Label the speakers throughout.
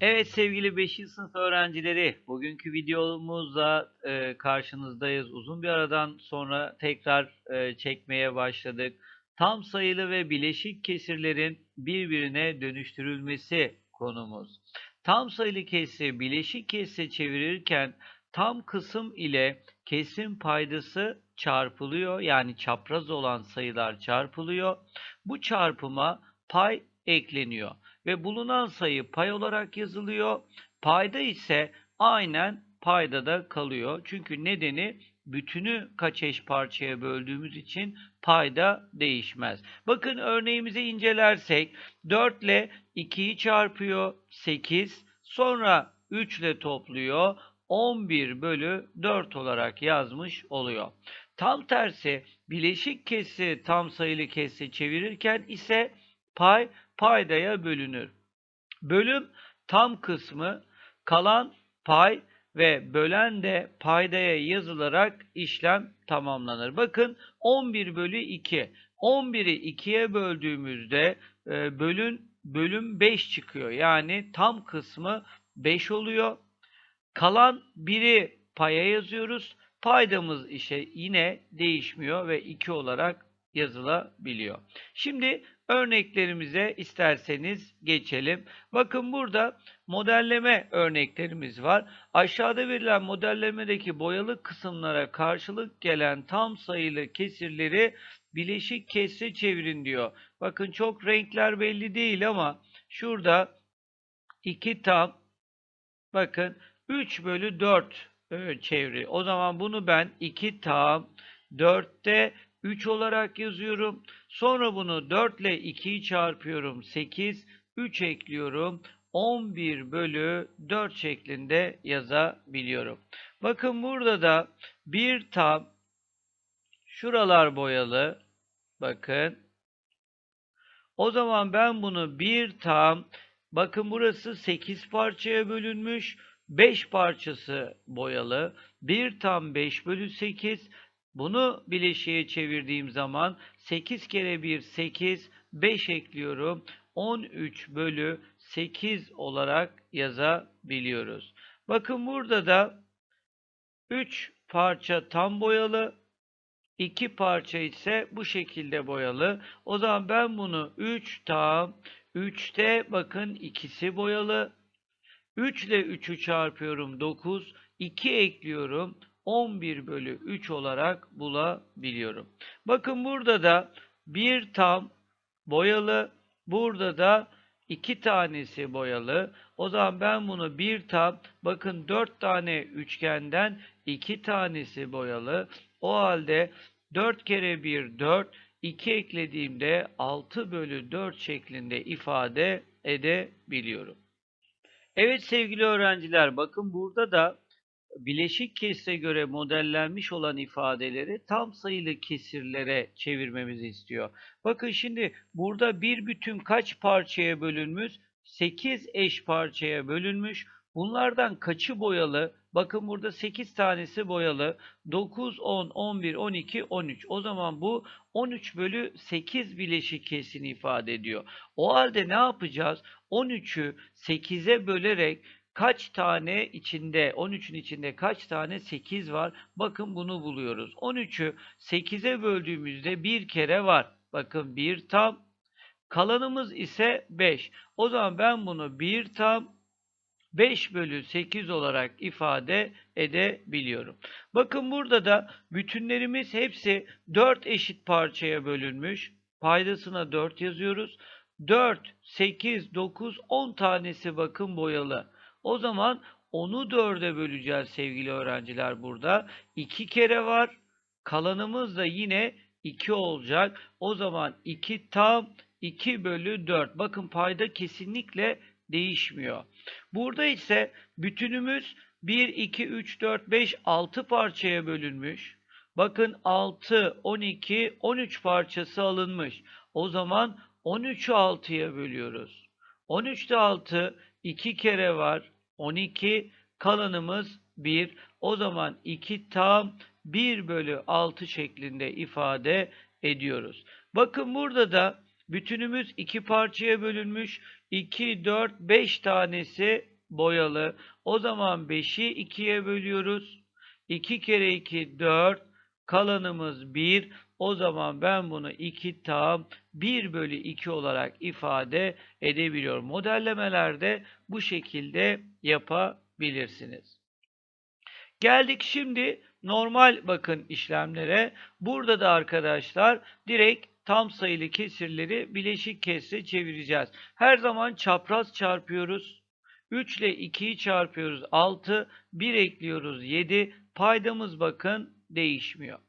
Speaker 1: Evet sevgili 5. sınıf öğrencileri, bugünkü videomuzla e, karşınızdayız. Uzun bir aradan sonra tekrar e, çekmeye başladık. Tam sayılı ve bileşik kesirlerin birbirine dönüştürülmesi konumuz. Tam sayılı kesri bileşik kesre çevirirken tam kısım ile kesim paydası çarpılıyor. Yani çapraz olan sayılar çarpılıyor. Bu çarpıma pay ekleniyor ve bulunan sayı pay olarak yazılıyor. Payda ise aynen paydada kalıyor. Çünkü nedeni bütünü kaç eş parçaya böldüğümüz için payda değişmez. Bakın örneğimizi incelersek 4 ile 2'yi çarpıyor 8 sonra 3 ile topluyor 11 bölü 4 olarak yazmış oluyor. Tam tersi bileşik kesri tam sayılı kesri çevirirken ise pay paydaya bölünür. Bölüm tam kısmı, kalan pay ve bölen de paydaya yazılarak işlem tamamlanır. Bakın 11 bölü 2. 11'i 2'ye böldüğümüzde e, bölün bölüm 5 çıkıyor. Yani tam kısmı 5 oluyor. Kalan 1'i paya yazıyoruz. Paydamız işe yine değişmiyor ve 2 olarak yazılabiliyor. Şimdi örneklerimize isterseniz geçelim. Bakın burada modelleme örneklerimiz var. Aşağıda verilen modellemedeki boyalı kısımlara karşılık gelen tam sayılı kesirleri bileşik kesre çevirin diyor. Bakın çok renkler belli değil ama şurada 2 tam bakın 3 bölü 4 çeviri. O zaman bunu ben 2 tam 4'te 3 olarak yazıyorum. Sonra bunu 4 ile 2'yi çarpıyorum. 8, 3 ekliyorum. 11 bölü 4 şeklinde yazabiliyorum. Bakın burada da bir tam şuralar boyalı. Bakın. O zaman ben bunu bir tam bakın burası 8 parçaya bölünmüş. 5 parçası boyalı. 1 tam 5 bölü 8 bunu bileşiğe çevirdiğim zaman 8 kere 1 8, 5 ekliyorum. 13 bölü 8 olarak yazabiliyoruz. Bakın burada da 3 parça tam boyalı, 2 parça ise bu şekilde boyalı. O zaman ben bunu 3 tam, 3'te bakın ikisi boyalı. 3 ile 3'ü çarpıyorum 9, 2 ekliyorum. 11 bölü 3 olarak bulabiliyorum. Bakın burada da bir tam boyalı, burada da iki tanesi boyalı. O zaman ben bunu bir tam, bakın 4 tane üçgenden iki tanesi boyalı. O halde 4 kere 1 4, 2 eklediğimde 6 bölü 4 şeklinde ifade edebiliyorum. Evet sevgili öğrenciler bakın burada da bileşik kesre göre modellenmiş olan ifadeleri tam sayılı kesirlere çevirmemizi istiyor. Bakın şimdi burada bir bütün kaç parçaya bölünmüş? 8 eş parçaya bölünmüş. Bunlardan kaçı boyalı? Bakın burada 8 tanesi boyalı. 9, 10, 11, 12, 13. O zaman bu 13 bölü 8 bileşik kesini ifade ediyor. O halde ne yapacağız? 13'ü 8'e bölerek kaç tane içinde 13'ün içinde kaç tane 8 var? Bakın bunu buluyoruz. 13'ü 8'e böldüğümüzde bir kere var. Bakın 1 tam. Kalanımız ise 5. O zaman ben bunu 1 tam 5 bölü 8 olarak ifade edebiliyorum. Bakın burada da bütünlerimiz hepsi 4 eşit parçaya bölünmüş. Paydasına 4 yazıyoruz. 4, 8, 9, 10 tanesi bakın boyalı. O zaman onu 4'e böleceğiz sevgili öğrenciler burada. 2 kere var. Kalanımız da yine 2 olacak. O zaman 2 tam 2 bölü 4. Bakın payda kesinlikle değişmiyor. Burada ise bütünümüz 1, 2, 3, 4, 5, 6 parçaya bölünmüş. Bakın 6, 12, 13 parçası alınmış. O zaman 13'ü 6'ya bölüyoruz. 13'te 6 2 kere var. 12 kalanımız 1. O zaman 2 tam 1 bölü 6 şeklinde ifade ediyoruz. Bakın burada da Bütünümüz iki parçaya bölünmüş. 2, 4, 5 tanesi boyalı. O zaman 5'i 2'ye bölüyoruz. 2 kere 2 4. Kalanımız 1. O zaman ben bunu 2 tam 1 bölü 2 olarak ifade edebiliyorum. Modellemelerde bu şekilde yapabilirsiniz. Geldik şimdi normal bakın işlemlere. Burada da arkadaşlar direkt tam sayılı kesirleri bileşik kesre çevireceğiz. Her zaman çapraz çarpıyoruz. 3 ile 2'yi çarpıyoruz 6, 1 ekliyoruz 7. Paydamız bakın değişmiyor.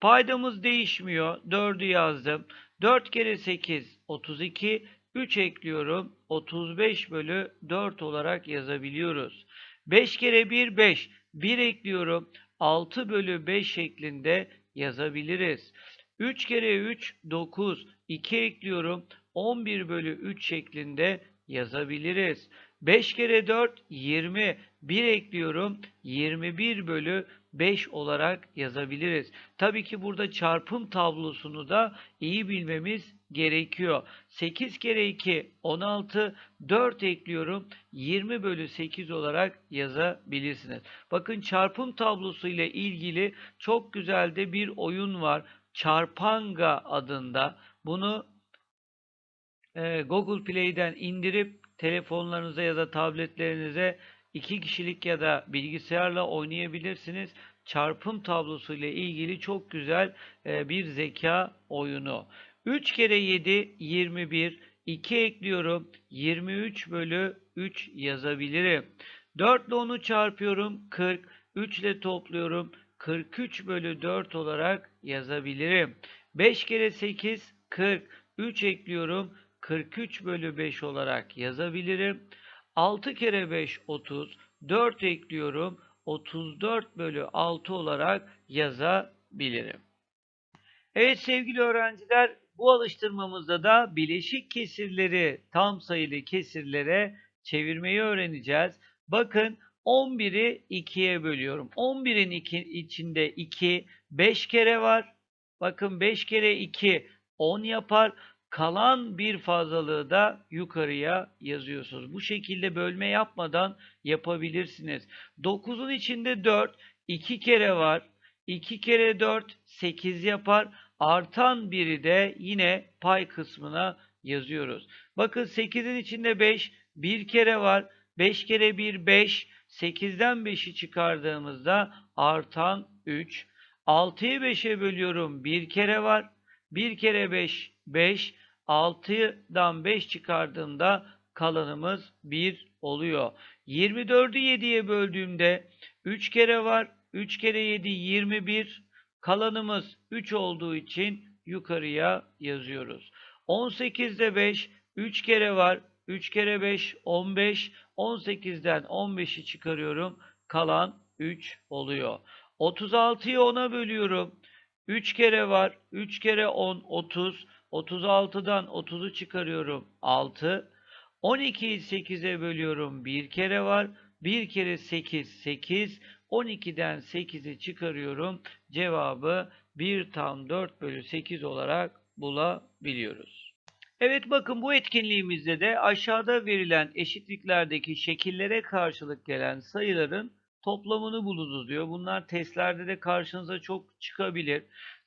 Speaker 1: Paydamız değişmiyor. 4'ü yazdım. 4 kere 8 32. 3 ekliyorum. 35 bölü 4 olarak yazabiliyoruz. 5 kere 1 5. 1 ekliyorum. 6 bölü 5 şeklinde yazabiliriz. 3 kere 3 9. 2 ekliyorum. 11 bölü 3 şeklinde yazabiliriz. 5 kere 4 20. 1 ekliyorum. 21 bölü 5 olarak yazabiliriz. Tabii ki burada çarpım tablosunu da iyi bilmemiz gerekiyor. 8 kere 2 16 4 ekliyorum 20 bölü 8 olarak yazabilirsiniz. Bakın çarpım tablosu ile ilgili çok güzel de bir oyun var. Çarpanga adında. Bunu e, Google Play'den indirip telefonlarınıza ya da tabletlerinize iki kişilik ya da bilgisayarla oynayabilirsiniz. Çarpım tablosu ile ilgili çok güzel e, bir zeka oyunu. 3 kere 7 21. 2 ekliyorum. 23 bölü 3 yazabilirim. 4 ile 10'u çarpıyorum. 40. 3 ile topluyorum. 43 bölü 4 olarak yazabilirim. 5 kere 8 40. 3 ekliyorum. 43 bölü 5 olarak yazabilirim. 6 kere 5 30. 4 ekliyorum. 34 bölü 6 olarak yazabilirim. Evet sevgili öğrenciler bu alıştırmamızda da bileşik kesirleri tam sayılı kesirlere çevirmeyi öğreneceğiz. Bakın 11'i 2'ye bölüyorum. 11'in içinde 2 5 kere var. Bakın 5 kere 2 10 yapar. Kalan bir fazlalığı da yukarıya yazıyorsunuz. Bu şekilde bölme yapmadan yapabilirsiniz. 9'un içinde 4, 2 kere var. 2 kere 4, 8 yapar. Artan biri de yine pay kısmına yazıyoruz. Bakın 8'in içinde 5, 1 kere var. 5 kere 1, 5. 8'den 5'i çıkardığımızda artan 3. 6'yı 5'e bölüyorum. 1 kere var. 1 kere 5, 5. 6'dan 5 çıkardığımda kalanımız 1 oluyor. 24'ü 7'ye böldüğümde 3 kere var. 3 kere 7 21. Kalanımız 3 olduğu için yukarıya yazıyoruz. 18'de 5 3 kere var. 3 kere 5 15. 18'den 15'i çıkarıyorum. Kalan 3 oluyor. 36'yı 10'a bölüyorum. 3 kere var. 3 kere 10 30. 36'dan 30'u çıkarıyorum 6. 12'yi 8'e bölüyorum 1 kere var. 1 kere 8 8. 12'den 8'i çıkarıyorum. Cevabı 1 tam 4 bölü 8 olarak bulabiliyoruz. Evet bakın bu etkinliğimizde de aşağıda verilen eşitliklerdeki şekillere karşılık gelen sayıların toplamını bulunuz diyor. Bunlar testlerde de karşınıza çok çıkabilir.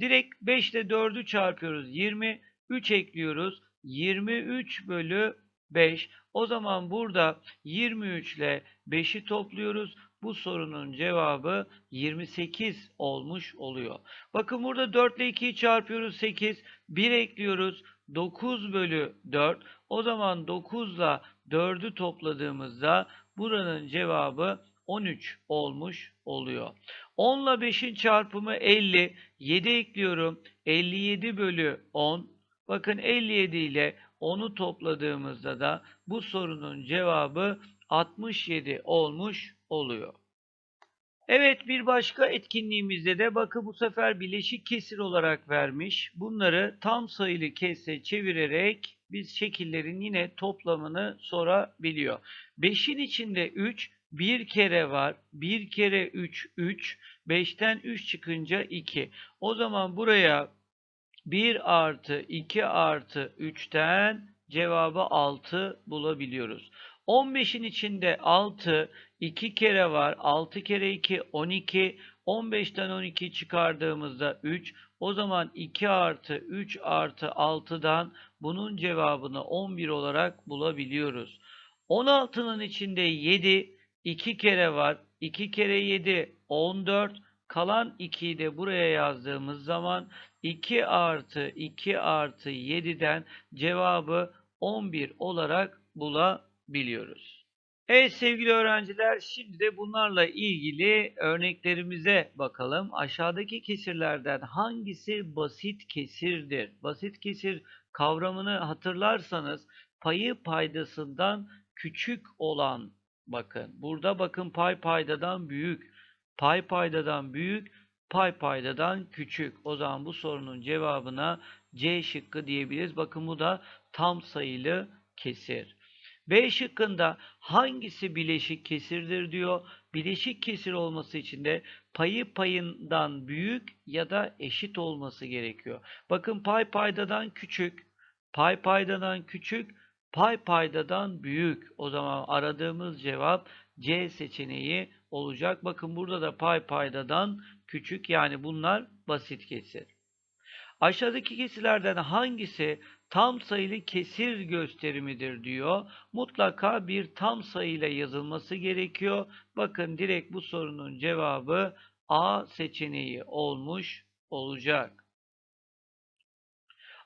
Speaker 1: Direkt 5 ile 4'ü çarpıyoruz. 20, 3 ekliyoruz. 23 bölü 5. O zaman burada 23 ile 5'i topluyoruz. Bu sorunun cevabı 28 olmuş oluyor. Bakın burada 4 ile 2'yi çarpıyoruz 8. 1 ekliyoruz. 9 bölü 4. O zaman 9 ile 4'ü topladığımızda buranın cevabı 13 olmuş oluyor. 10 ile 5'in çarpımı 50. 7 ekliyorum. 57 bölü 10. Bakın 57 ile 10'u topladığımızda da bu sorunun cevabı 67 olmuş oluyor. Evet bir başka etkinliğimizde de bakın bu sefer bileşik kesir olarak vermiş. Bunları tam sayılı kese çevirerek biz şekillerin yine toplamını sorabiliyor. 5'in içinde 3 bir kere var. Bir kere 3 3. 5'ten 3 çıkınca 2. O zaman buraya 1 artı 2 artı 3'ten cevabı 6 bulabiliyoruz. 15'in içinde 6 2 kere var. 6 kere 2 12. 15'ten 12 çıkardığımızda 3. O zaman 2 artı 3 artı 6'dan bunun cevabını 11 olarak bulabiliyoruz. 16'nın içinde 7 2 kere var. 2 kere 7 14. Kalan 2'yi de buraya yazdığımız zaman 2 artı 2 artı 7'den cevabı 11 olarak bulabiliyoruz. Evet sevgili öğrenciler şimdi de bunlarla ilgili örneklerimize bakalım. Aşağıdaki kesirlerden hangisi basit kesirdir? Basit kesir kavramını hatırlarsanız payı paydasından küçük olan bakın. Burada bakın pay paydadan büyük. Pay paydadan büyük, pay paydadan küçük. O zaman bu sorunun cevabına C şıkkı diyebiliriz. Bakın bu da tam sayılı kesir. B şıkkında hangisi bileşik kesirdir diyor. Bileşik kesir olması için de payı payından büyük ya da eşit olması gerekiyor. Bakın pay paydadan küçük, pay paydadan küçük, pay paydadan büyük. O zaman aradığımız cevap C seçeneği olacak. Bakın burada da pay paydadan küçük yani bunlar basit kesir. Aşağıdaki kesirlerden hangisi tam sayılı kesir gösterimidir diyor. Mutlaka bir tam sayıyla yazılması gerekiyor. Bakın direkt bu sorunun cevabı A seçeneği olmuş olacak.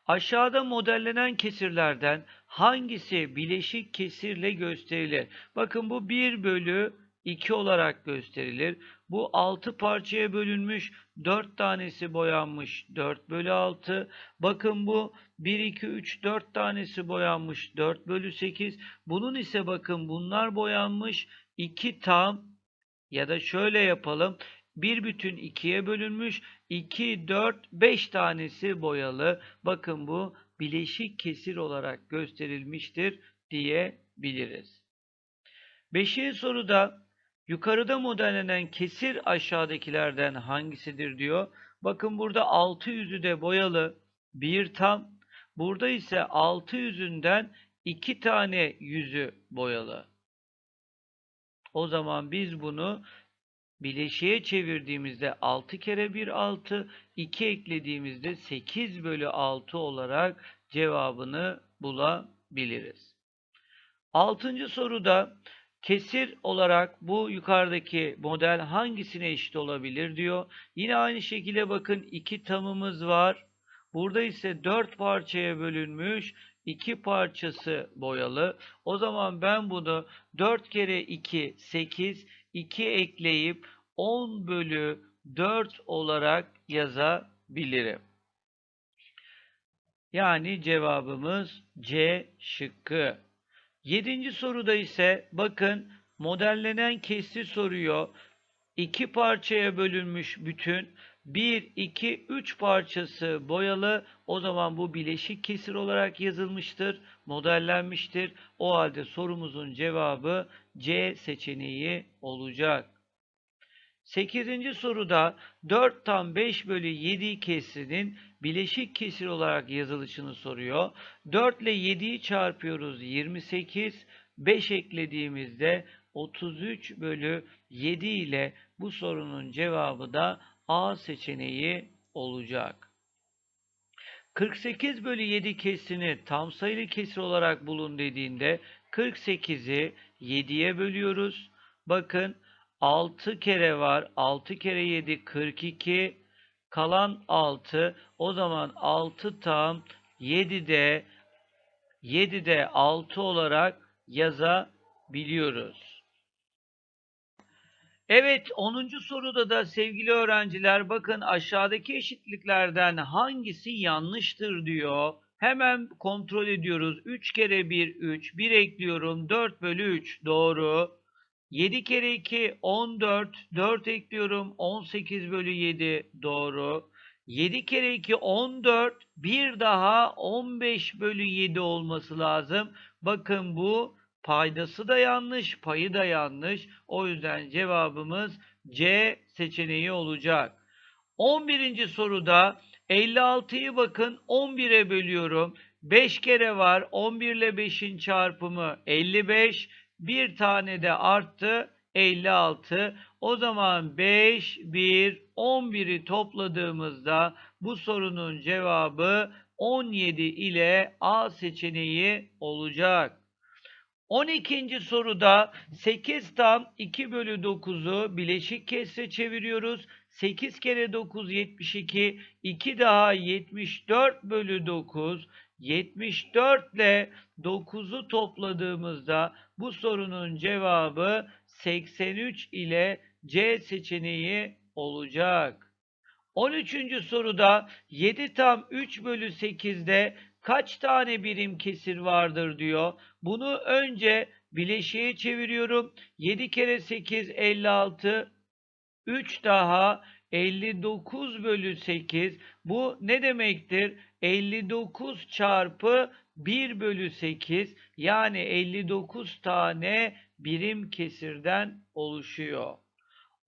Speaker 1: Aşağıda modellenen kesirlerden hangisi bileşik kesirle gösterilir? Bakın bu 1 bölü 2 olarak gösterilir. Bu 6 parçaya bölünmüş. 4 tanesi boyanmış. 4 bölü 6. Bakın bu 1, 2, 3, 4 tanesi boyanmış. 4 bölü 8. Bunun ise bakın bunlar boyanmış. 2 tam ya da şöyle yapalım. Bir bütün 2'ye bölünmüş. 2, 4, 5 tanesi boyalı. Bakın bu bileşik kesir olarak gösterilmiştir diyebiliriz. Beşinci soruda yukarıda modellenen kesir aşağıdakilerden hangisidir diyor. Bakın burada 6 yüzü de boyalı bir tam. Burada ise 6 yüzünden 2 tane yüzü boyalı. O zaman biz bunu bileşiğe çevirdiğimizde 6 kere 1 6, 2 eklediğimizde 8 bölü 6 olarak cevabını bulabiliriz. Altıncı soruda kesir olarak bu yukarıdaki model hangisine eşit olabilir diyor. Yine aynı şekilde bakın iki tamımız var. Burada ise 4 parçaya bölünmüş. 2 parçası boyalı. O zaman ben bunu 4 kere 2 8 2 ekleyip 10 bölü 4 olarak yazabilirim. Yani cevabımız C şıkkı. Yedinci soruda ise bakın modellenen kesir soruyor. İki parçaya bölünmüş bütün 1, 2, 3 parçası boyalı. O zaman bu bileşik kesir olarak yazılmıştır, modellenmiştir. O halde sorumuzun cevabı C seçeneği olacak. 8. soruda 4 tam 5 bölü 7 kesrinin bileşik kesir olarak yazılışını soruyor. 4 ile 7'yi çarpıyoruz 28. 5 eklediğimizde 33 bölü 7 ile bu sorunun cevabı da A seçeneği olacak. 48 bölü 7 kesini tam sayılı kesir olarak bulun dediğinde 48'i 7'ye bölüyoruz. Bakın 6 kere var. 6 kere 7 42. Kalan 6. O zaman 6 tam 7'de 7'de 6 olarak yazabiliyoruz. Evet 10. soruda da sevgili öğrenciler bakın aşağıdaki eşitliklerden hangisi yanlıştır diyor. Hemen kontrol ediyoruz. 3 kere 1 3. 1 ekliyorum. 4 bölü 3 doğru. 7 kere 2 14. 4 ekliyorum. 18 bölü 7 doğru. 7 kere 2 14. Bir daha 15 bölü 7 olması lazım. Bakın bu paydası da yanlış, payı da yanlış. O yüzden cevabımız C seçeneği olacak. 11. soruda 56'yı bakın 11'e bölüyorum. 5 kere var. 11 ile 5'in çarpımı 55. Bir tane de arttı. 56. O zaman 5, 1, 11'i topladığımızda bu sorunun cevabı 17 ile A seçeneği olacak. 12. soruda 8 tam 2 bölü 9'u bileşik kesre çeviriyoruz. 8 kere 9 72, 2 daha 74 bölü 9. 74 ile 9'u topladığımızda bu sorunun cevabı 83 ile C seçeneği olacak. 13. soruda 7 tam 3 bölü 8'de kaç tane birim kesir vardır diyor. Bunu önce bileşiğe çeviriyorum. 7 kere 8 56. 3 daha 59 bölü 8. Bu ne demektir? 59 çarpı 1 bölü 8 yani 59 tane birim kesirden oluşuyor.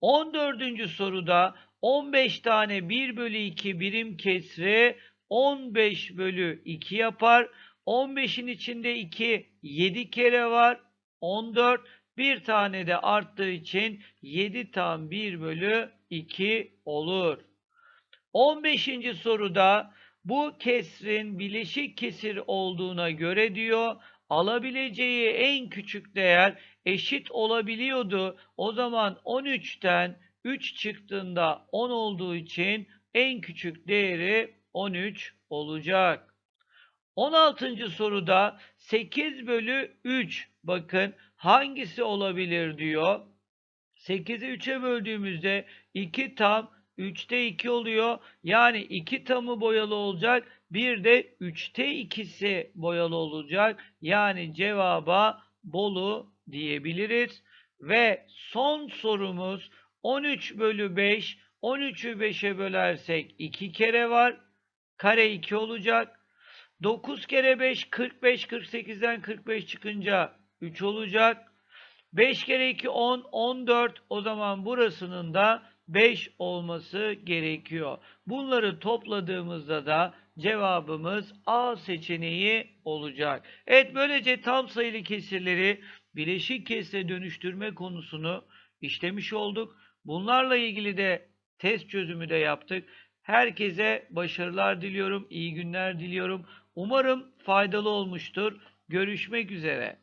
Speaker 1: 14. soruda 15 tane 1 bölü 2 birim kesri 15 bölü 2 yapar. 15'in içinde 2 7 kere var. 14 bir tane de arttığı için 7 tam 1 bölü 2 olur. 15. soruda bu kesrin bileşik kesir olduğuna göre diyor alabileceği en küçük değer eşit olabiliyordu. O zaman 13'ten 3 çıktığında 10 olduğu için en küçük değeri 13 olacak. 16. soruda 8 bölü 3 bakın hangisi olabilir diyor. 8'i 3'e böldüğümüzde 2 tam 3'te 2 oluyor. Yani 2 tamı boyalı olacak. Bir de 3'te 2'si boyalı olacak. Yani cevaba Bolu diyebiliriz. Ve son sorumuz 13 bölü 5. 13'ü 5'e bölersek 2 kere var. Kare 2 olacak. 9 kere 5 45. 48'den 45 çıkınca 3 olacak. 5 kere 2 10, 14. O zaman burasının da 5 olması gerekiyor. Bunları topladığımızda da cevabımız A seçeneği olacak. Evet böylece tam sayılı kesirleri bileşik kesire dönüştürme konusunu işlemiş olduk. Bunlarla ilgili de test çözümü de yaptık. Herkese başarılar diliyorum, iyi günler diliyorum. Umarım faydalı olmuştur. Görüşmek üzere.